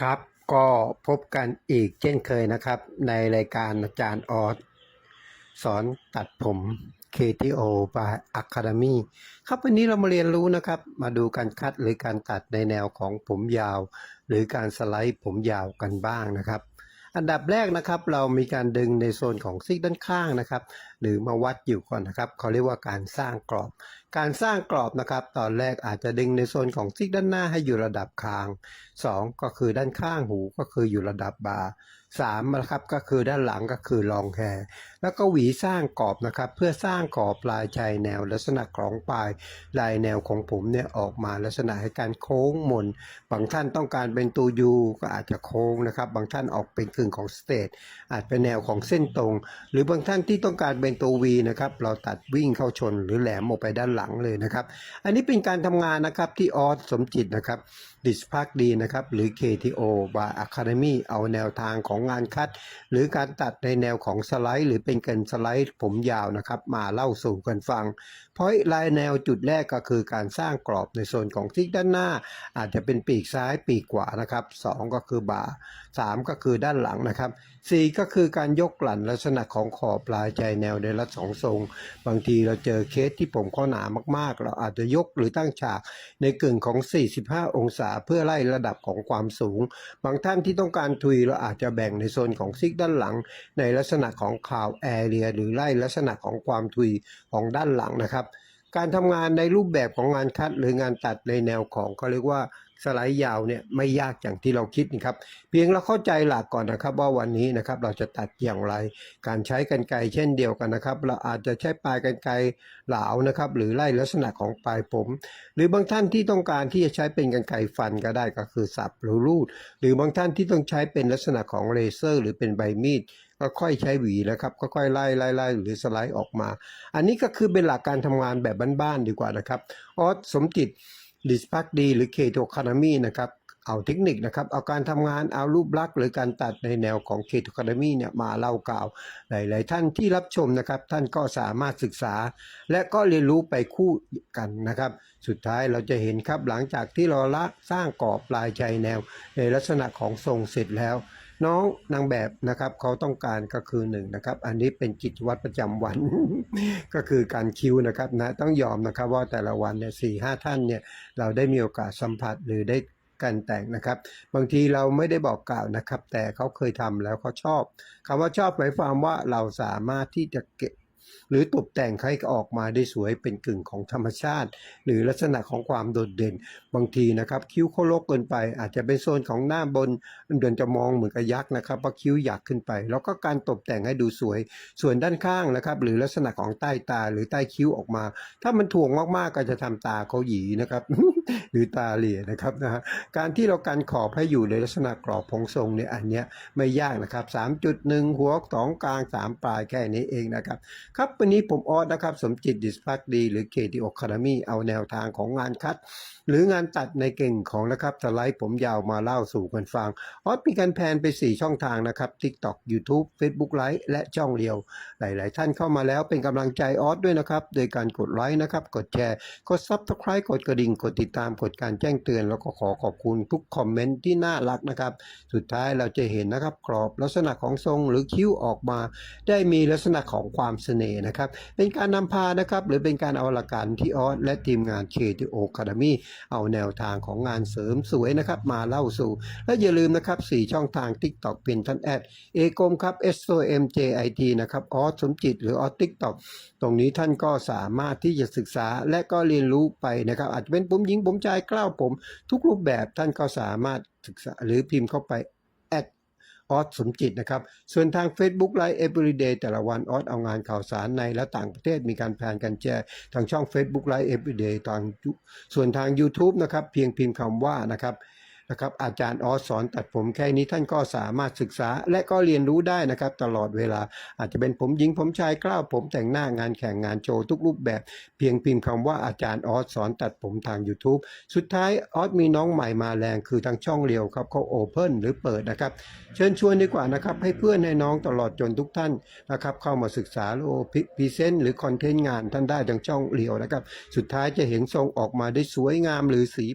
ครับก็พบกันอีกเช่นเคยนะครับ ในรายการอาจารย์ออสสอนตัดผม KTO by Academy ครับวันนี้เรามาเรียนรู้นะครับ มาดูการคัดหรือการตัดในแนวของผมยาว หรือการสไลด์ผมยาวกันบ้างนะครับ อันดับแรกนะครับเรามีการดึงในโซนของซีกด้านข้างนะครับหรือมาวัดอยู่ก่อนนะครับเขาเรียกว่าการสร้างกรอบ การสร้างกรอบนะครับ ตอนแรกอาจจะดึงในโซนของซีกด้านหน้าให้อยู่ระดับคาง 2 ก็คือด้านข้างหูก็คืออยู่ระดับบ่า3นะครับก็คือด้านหลังก็คือรองแคร์แล้วก็หวีสร้างกรอบนะครับ เพื่อสร้างกรอบปลายชายแนว ลักษณะของปลายลายแนวของผมเนี่ยออกมาลักษณะให้การโค้งมนบางท่านต้องการเป็นตัวยูก็อาจจะโค้งนะครับ บางท่านออกเป็นกึ่งของสเตทอาจเป็นแนวของเส้นตรง หรือบางท่านที่ต้องการเป็น็นตัววีนะครับเราตัดวิ่งเข้าชนหรือแหลมออกไปด้านหลังเลยนะครับ อันนี้เป็นการทำงานนะครับที่ออสสมจิตนะครับดิสพักดีนะครับหรือ KTO บา Academy เอาแนวทางของงานคัด หรือการตัดในแนวของสไลด์ หรือเป็นการสไลด์ผมยาวนะครับมาเล่าสู่กันฟัง เพราะลายแนวจุดแรกก็คือการสร้างกรอบในโซนของทิศด้านหน้า อาจจะเป็นปีกซ้ายปีกขวานะครับสองก็คือบาสามก็คือด้านหลังนะครับสี่ก็คือการยกกลั่นลักษณะของขอบปลายใจแนวในลักษณะสองทรง บางทีเราเจอเคสที่ผมข้อหนามากๆ เราอาจจะยกหรือตั้งฉากในกึ่งของ 45 องศาเพื่อไล่ระดับของความสูง บางท่านที่ต้องการทุยเราอาจจะแบ่งในโซนของซิกด้านหลัง ในลักษณะของข่าวแอเรียหรือไล่ลักษณะของความทุยของด้านหลังนะครับ การทำงานในรูปแบบของงานคัดหรืองานตัดในแนวของเขาเรียกว่า สไลด์ยาวเนี่ยไม่ยากอย่างที่เราคิดนะครับ เพียงเราเข้าใจหลักก่อนนะครับ ว่าวันนี้นะครับเราจะตัดอย่างไร การใช้กันไกรเช่นเดียวกันนะครับ เราอาจจะใช้ปลายกันไกรเหลานะครับ หรือไล่ลักษณะของปลายผม หรือบางท่านที่ต้องการที่จะใช้เป็นกันไกรฟันก็ได้ก็คือสับหรือรูด หรือบางท่านที่ต้องใช้เป็นลักษณะของเลเซอร์ หรือเป็นใบมีดก็ค่อยใช้หวีนะครับก็ค่อยไล่ไล่ไล่หรือสไลด์ออกมา อันนี้ก็คือเป็นหลักการทำงานแบบบ้านๆดีกว่านะครับออสสมจิต ดิสพักดีหรือเคโทคานามีนะครับเอาเทคนิคนะครับเอาการทำงานเอารูปลักษณ์หรือการตัดในแนวของเคโทคานามีเนี่ยมาเล่ากล่าว หลาย ๆ ท่านที่รับชมนะครับท่านก็สามารถศึกษา และก็เรียนรู้ไปคู่กันนะครับ สุดท้ายเราจะเห็นครับหลังจากที่เราละสร้างกรอบปลายใจแนว ในลักษณะของทรงเสร็จแล้ว น้องนางแบบนะครับเขาต้องการก็คือหนึ่งนะครับ อันนี้เป็นกิจวัตรประจำวัน ก็คือการคิวนะครับนะต้องยอมนะครับว่าแต่ละวันเนี่ยสี่ห้าท่านเนี่ยเราได้มีโอกาสสัมผัสหรือได้การแต่งนะครับ บางทีเราไม่ได้บอกกล่าวนะครับ แต่เขาเคยทำแล้วเขาชอบคำว่าชอบหมายความว่าเราสามารถที่จะเก็บ หรือตกแต่งให้ออกมาได้สวยเป็นกึ่งของธรรมชาติ หรือลักษณะของความโดดเด่น บางทีนะครับ คิ้วเขาลกเกินไป อาจจะเป็นโซนของหน้าบนเดินจะมองเหมือนกับยักษ์นะครับว่าคิ้วอยากขึ้นไป แล้วก็การตกแต่งให้ดูสวย ส่วนด้านข้างนะครับ หรือลักษณะของใต้ตาหรือใต้คิ้วออกมา ถ้ามันถ่วงมากๆก็จะทำตาเขาหยีนะครับ หรือตาเหลี่ยนะครับนะฮะการที่เราการขอบให้อยู่ในลักษณะกรอบพงทรงเนี่ยอันเนี้ยไม่ยากนะครับ 3.1 หัวสองกลาง 3 ปลายแค่นี้เองนะครับ ครับวันนี้ผมออสนะครับ สมจิตดิสพักดี หรือเคทีโอคาดมีเอาแนวทางของงานคัด หรืองานตัดในเก่งของนะครับสไลด์ผมยาวมาเล่าสู่กันฟัง ออสมีการแพนไป 4 ช่องทางนะครับ TikTok YouTube Facebook Live และช่องเดียว หลาย ๆ ท่านเข้ามาแล้วเป็นกำลังใจออสด้วยนะครับ โดยการกดไลค์นะครับ กดแชร์ กด Subscribe กดกระดิ่ง กดติดตามามกดการแจ้งเตือน แล้วก็ขอขอบคุณทุกคอมเมนต์ที่น่ารักนะครับ สุดท้ายเราจะเห็นนะครับกรอบลักษณะของทรงหรือคิ้วออกมา ได้มีลักษณะของความเสน่ห์นะครับ เป็นการนำพานะครับ หรือเป็นการเอาหลักการที่ออสและทีมงาน KTO Academy เอาแนวทางของงานเสริมสวยนะครับ มาเล่าสู่ และอย่าลืมนะครับ4ช่องทาง TikTok เป็นท่านแอดเอกมครับ S O M J I T นะครับออสสมจิต หรือออส TikTok ตรงนี้ท่านก็สามารถที่จะศึกษาและก็เรียนรู้ไปนะครับ อาจจะเป็นผมหญิงผมชายกล้าวผม ทุกรูปแบบท่านก็สามารถศึกษาหรือพิมพ์เข้าไปแอดออสสมจิตนะครับ ส่วนทาง Facebook Live Everyday แต่ละวันออสเอางานข่าวสารในและต่างประเทศมีการแพนกันแชร์ทางช่อง Facebook Live Everyday ทางส่วนทาง YouTube นะครับ เพียงพิมพ์คำว่านะครับ นะครับอาจารย์ออสสอนตัดผมแค่นี้ท่านก็สามารถศึกษาและก็เรียนรู้ได้นะครับ ตลอดเวลาอาจจะเป็นผมหญิงผมชายกล้าวผมแต่งหน้างานแข่งงานโชว์ทุกรูปแบบ เพียงพิมพ์คำว่าอาจารย์ออสสอนตัดผมทาง YouTube สุดท้ายออสมีน้องใหม่มาแรงคือทางช่องเรียวครับเขาโอเพนหรือเปิดนะครับ เชิญชวนดีกว่านะครับ ให้เพื่อนให้น้องตลอดจนทุกท่านนะครับ เข้ามาศึกษาโลพรีเซนต์หรือคอนเทนต์งานท่านได้ทางช่องเรียวนะครับ สุดท้ายจะเห็นทรงออกมาได้สวยงามหรือสี